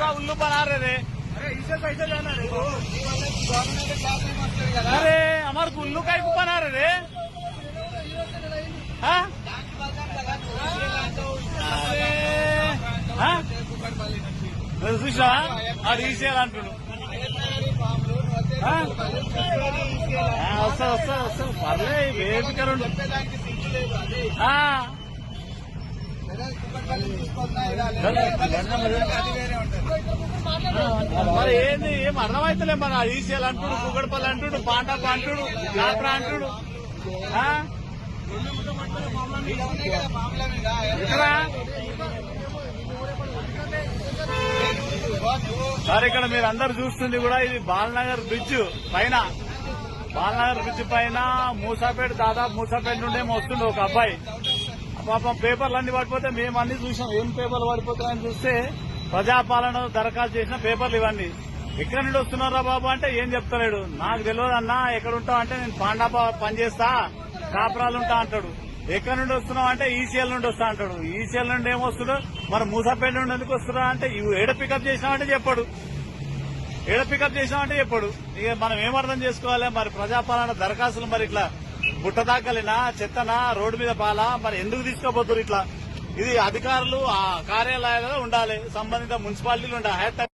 पूरा उल्लू बना रहे रे अरे इसे कैसे जाना रे वो गवर्नमेंट क्लास में मस्त కదా अरे हमारे को उल्लू का ही बना रहे रे हाँ? अरे हाँ? నువ్వు చూసా ఆడు ఈసేయాలంటున్నాడు ఆ? ఆ, వస్తా వస్తా వస్తా పర్లే వేదికరుండు మరి ఏంది? ఏం అర్థమైతలే మరి ఈసీఎల్ అంటుడు కుగడపల్లి అంటుడు పాండప్ప అంటుడు యాత్ర అంటుడు. సార్ ఇక్కడ మీరు అందరు చూస్తుంది కూడా ఇది బాలనగర్ బ్రిడ్జ్ పైన. బాలనగర్ బ్రిడ్జ్ పైన మూసాపేట దాదాపు మూసాపేట నుండే వస్తుండే ఒక అబ్బాయి. పాపం పేపర్లు అన్ని పడిపోతే మేము అన్ని చూసాం. ఏం పేపర్లు పడిపోతున్నాయని చూస్తే ప్రజాపాలన దరఖాస్తు చేసిన పేపర్లు ఇవన్నీ. ఎక్కడి నుండి వస్తున్నారా బాబు అంటే ఏం చెప్తలేడు. నాకు తెలియదు అన్నా ఎక్కడ ఉంటావు అంటే నేను పాండా పనిచేస్తా కాపురాలు ఉంటా అంటాడు. ఎక్కడి నుండి వస్తున్నావు అంటే ఈసీఎల్ నుండి వస్తా అంటాడు. ఈసీఎల్ నుండి ఏమొస్తున్నాడు మరి మూసాపేట నుండి ఎందుకు వస్తున్నా అంటే ఇవి ఏడ పికప్ చేసినామంటే చెప్పాడు. ఏడ పికప్ చేసినామంటే చెప్పాడు. ఇక మనం ఏమర్థం చేసుకోవాలి? మరి ప్రజాపాలన దరఖాస్తులు మరి ఇట్లా బుట్టదాకలినా చెత్తనా రోడ్డు మీద పాలా? మరి ఎందుకు తీసుకోబోతున్నారు ఇట్లా? ఇది అధికారులు ఆ కార్యాలయాలలో ఉండాలి. సంబంధిత మున్సిపాలిటీలు ఉండాలి.